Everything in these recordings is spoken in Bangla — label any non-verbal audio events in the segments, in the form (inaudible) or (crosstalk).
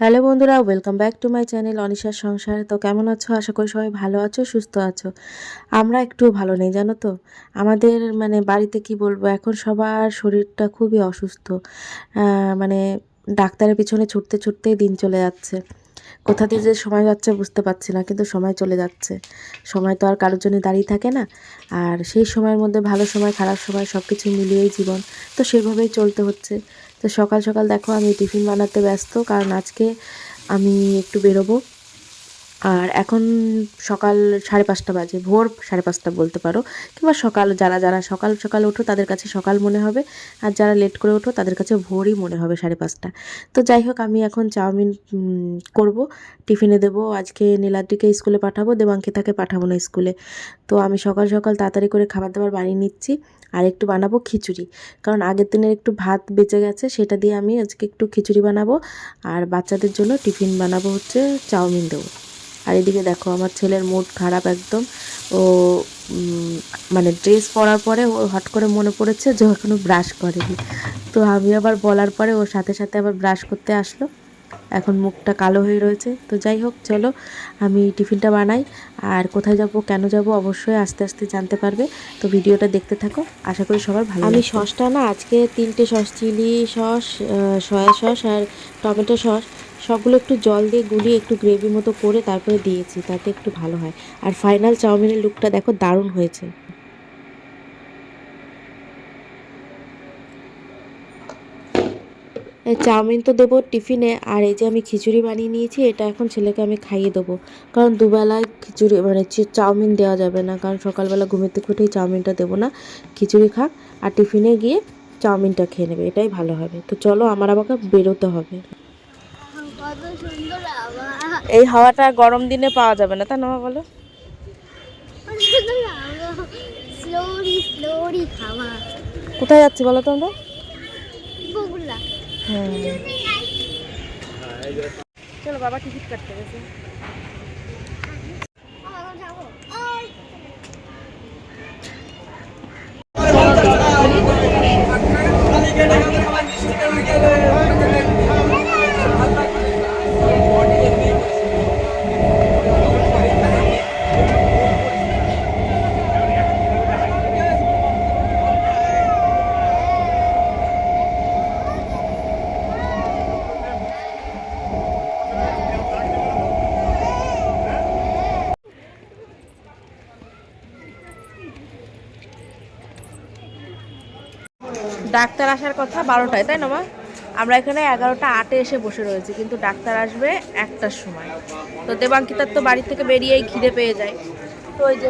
হ্যালো বন্ধুরা welcome back to my channel অনিশার সংসার। তো কেমন আছো? আশা করি সবাই ভালো আছো, সুস্থ আছো। আমরা একটু ভালো নেই, জানো তো? আমাদের মানে বাড়িতে কি বলব, এখন সবার শরীরটা খুবই অসুস্থ। মানে ডাক্তারের পিছনে ছুটতে ছুটতেই দিন চলে যাচ্ছে। কোথা দিয়ে যে সময় যাচ্ছে বুঝতে পারছি না, কিন্তু সময় চলে যাচ্ছে। সময় তো আর কারোর জন্য দাঁড়িয়ে থাকে না। আর সেই সময়ের মধ্যে ভালো সময়, খারাপ সময় সব কিছু মিলিয়েই জীবন। তো সেভাবেই চলতে হচ্ছে। তো সকাল সকাল দেখো আমি টিফিন বানাতে ব্যস্ত কারণ আজকে আমি একটু বেরোবো। আর এখন সকাল সাড়ে পাঁচটা বাজে ভোর সাড়ে পাঁচটা বলতে পারো কিংবা সকাল যারা যারা সকাল সকাল ওঠো তাদের কাছে সকাল মনে হবে আর যারা লেট করে ওঠো তাদের কাছে ভোরই মনে হবে সাড়ে পাঁচটা। তো যাই হোক আমি এখন চাউমিন উম, করব টিফিনে দেবো আজকে নীলাদ্রিকে স্কুলে পাঠাবো দেবাঙ্কিতাকে পাঠাবো না স্কুলে। তো আমি সকাল সকাল তাড়াতাড়ি করে খাবার দাবার বানিয়ে নিচ্ছি আর একটু বানাবো খিচুড়ি। কারণ আগের দিনের একটু ভাত বেঁচে গেছে সেটা দিয়ে আমি আজকে একটু খিচুড়ি বানাবো আর বাচ্চাদের জন্য টিফিন বানাবো হচ্ছে চাউমিন দেবো। আর এদিকে দেখো আমার ছেলের মুড খারাপ একদম। ও মানে ড্রেস পরার পরে ও হট করে মনে পড়েছে যে ও এখনও ব্রাশ করেনি। তো আমি আবার বলার পরে ওর সাথে সাথে আবার ব্রাশ করতে আসলো। এখন মুখটা কালো হয়ে রয়েছে। তো যাই হোক চলো আমি টিফিনটা বানাই। আর কোথায় যাব কেন যাব অবশ্যই আস্তে আস্তে জানতে পারবে। তো ভিডিওটা দেখতে থাকো। আশা করি সবার ভালো আমি সসটা না আজকে তিনটে sauce chili sauce soya sauce আর টমেটো সস। সবগুলো একটু জল দিয়ে গুলিয়ে একটু গ্রেভি মতো করে তারপরে দিয়েছি, তাতে একটু ভালো হয়। আর ফাইনাল চাউমিনের লুকটা দেখো দারুণ হয়েছে। চাউমিন তো দেবো টিফিনে, আর এই যে আমি খিচুড়ি বানিয়ে নিয়েছি, এটা এখন ছেলেকে আমি খাইয়ে দেবো। কারণ দুবেলায় খিচুড়ি মানে চাউমিন দেওয়া যাবে না, কারণ সকালবেলা ঘুমের থেকে উঠেই চাউমিনটা দেবো না। খিচুড়ি খাক, আর টিফিনে গিয়ে চাউমিনটা খেয়ে নেবে, এটাই ভালো হবে। তো চলো, আমার আমাকে বেরোতে হবে। এই হাওয়াটা গরম দিনে পাওয়া যাবে না তা না বলো? কোথায় যাচ্ছি বলো তো আমরা? হ্যাঁ। চলো বাবা টিকিট কাটতে গেছে। ডাক্তার আসার কথা বারোটায়, তাই না মা? আমরা এখানে এগারোটা আটে এসে বসে রয়েছি, কিন্তু ডাক্তার আসবে একটার সময়। তো দেবাঙ্কিতার তো বাড়ি থেকে বেরিয়েই খিদে পেয়ে যায়। তো ওই যে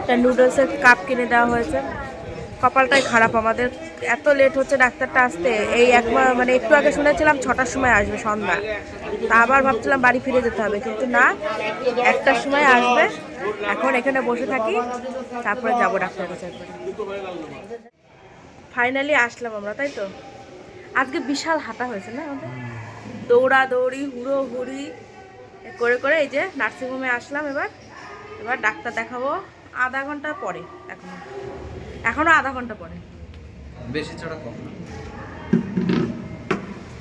একটা নুডলসের কাপ কিনে দেওয়া হয়েছে। কপালটাই খারাপ আমাদের। এত লেট হচ্ছে ডাক্তারটা আসতে। এই একবার মানে একটু আগে শুনেছিলাম ছটার সময় আসবে সন্ধ্যা। তা আবার ভাবছিলাম বাড়ি ফিরে যেতে হবে, কিন্তু না, একটার সময় আসবে। এখন এখানে বসে থাকি, তারপরে যাব ডাক্তার কাছে ফাইনালি আসলাম আমরা তাই তো? আজকে বিশাল হাঁটা হয়েছে না আমাদের? দৌড়া দৌড়ি হুড়ো হুড়ি করে করে এই যে নার্সিংহোমে আসলাম এবার। এবার ডাক্তার দেখাবো আধা ঘণ্টা পরে এখনও। এখনও আধা ঘণ্টা পরে। বেশি ছাড়া কম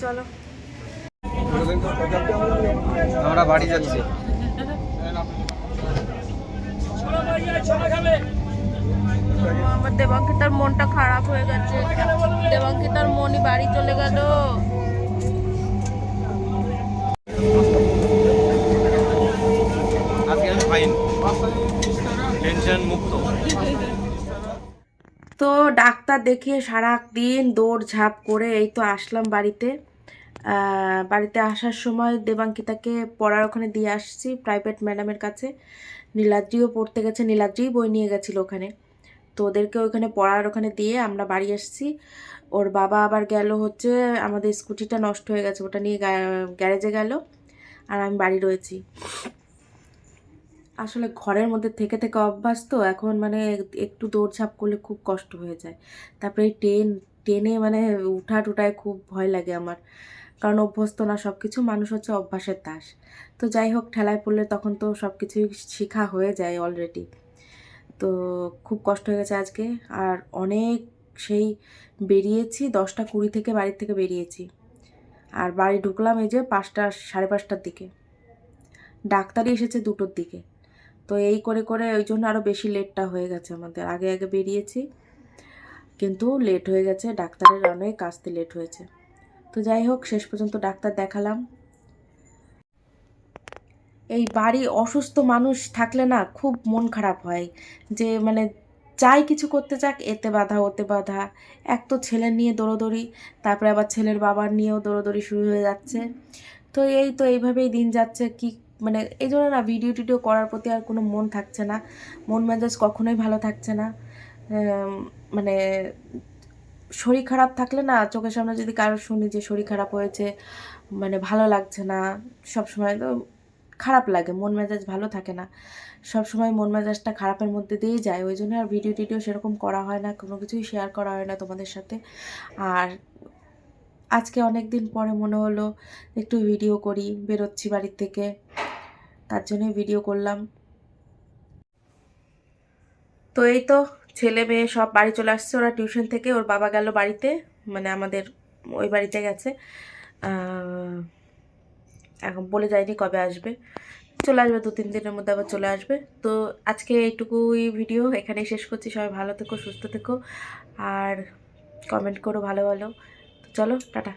চলো। আমরা বাড়ি যাচ্ছি। (laughs) আমার দেবাঙ্কিতার মনটা খারাপ হয়ে গেছে। দেবাঙ্কিতার মনই বাড়ি চলে গেল। তো ডাক্তার দেখিয়ে সারা দিন দৌড় ঝাঁপ করে এই তো আসলাম বাড়িতে। বাড়িতে আসার সময় দেবাঙ্কিতাকে পড়ার ওখানে দিয়ে আসছি প্রাইভেট ম্যাডামের কাছে। নীলাদ্রিও পড়তে গেছে নীলাদ্রিই বই নিয়ে গেছিল ওখানে। তো ওদেরকে ওখানে পড়ার ওখানে দিয়ে আমরা বাড়ি এসেছি ওর বাবা আবার গেল হচ্ছে, আমাদের স্কুটিটা নষ্ট হয়ে গেছে, ওটা নিয়ে গ্যা- গ্যারেজে গেল আর আমি বাড়ি রয়েছি। আসলে ঘরের মধ্যে থেকে থেকে অভ্যাস তো, এখন মানে একটু দৌড়ঝাঁপ করলে খুব কষ্ট হয়ে যায়। তারপরে ট্রেন, ট্রেনে মানে উঠা টুটায় খুব ভয় লাগে আমার। কারণ অভ্যস্ত না সব কিছু মানুষ হচ্ছে অভ্যাসের দাস। তো যাই হোক, ঠেলায় পড়লে তখন তো সব কিছুই শেখা হয়ে যায় অলরেডি তো খুব কষ্ট হয়ে গেছে আজকে। আর অনেক সেই বেরিয়েছি, দশটা কুড়ি থেকে বাড়ির থেকে বেরিয়েছি। আর বাড়ি ঢুকলাম এই যে পাঁচটা, সাড়ে পাঁচটার দিকে। ডাক্তারই এসেছে দুটোর দিকে। তো এই করে করে ওই জন্য আরও বেশি লেটটা হয়ে গেছে আমাদের। আগে আগে বেরিয়েছি, কিন্তু লেট হয়ে গেছে। ডাক্তারের অনেক আসতে লেট হয়েছে। তো যাই হোক, শেষ পর্যন্ত ডাক্তার দেখালাম। এই বাড়ি অসুস্থ মানুষ থাকলে না খুব মন খারাপ হয়। যে মানে যাই কিছু করতে চাক এতে বাধা, ওতে বাধা। এক তো ছেলে নিয়ে দৌড়োদৌড়ি, তারপরে আবার ছেলের বাবার নিয়েও দৌড়োদৌড়ি শুরু হয়ে যাচ্ছে। তো এই তো এইভাবেই দিন যাচ্ছে। কি মানে এই জন্য না ভিডিও টিডিও করার প্রতি আর কোনো মন থাকছে না। মন মেজাজ কখনোই ভালো থাকছে না। মানে শরীর খারাপ থাকলে না চোখের সামনে যদি কারও শুনি যে শরীর খারাপ হয়েছে মানে ভালো লাগছে না সব সময় তো খারাপ লাগে, মন মেজাজ ভালো থাকে না। সব সময় মন মেজাজটা খারাপের মধ্যে দিয়েই যায়, ওই জন্য আর ভিডিও টিডিও সেরকম করা হয় না, কোনো কিছুই শেয়ার করা হয় না তোমাদের সাথে। আর আজকে অনেক দিন পরে মনে হলো একটু ভিডিও করি, বেরোচ্ছি বাড়ির থেকে, তার জন্যই ভিডিও করলাম। তো এই তো, ছেলে মেয়ে সব বাড়ি চলে আসছে, ওরা টিউশন থেকে, ওর বাবা গেল বাড়িতে মানে আমাদের ওই বাড়িতে গেছে। এখন বলে যায়নি কবে আসবে। চলে আসবে দু তিন দিনের মধ্যে আবার চলে আসবে। তো আজকে এইটুকুই ভিডিও এখানেই শেষ করছি। সবাই ভালো থেকো, সুস্থ থেকো। আর কমেন্ট করো, ভালো ভালো তো চলো, টাটা।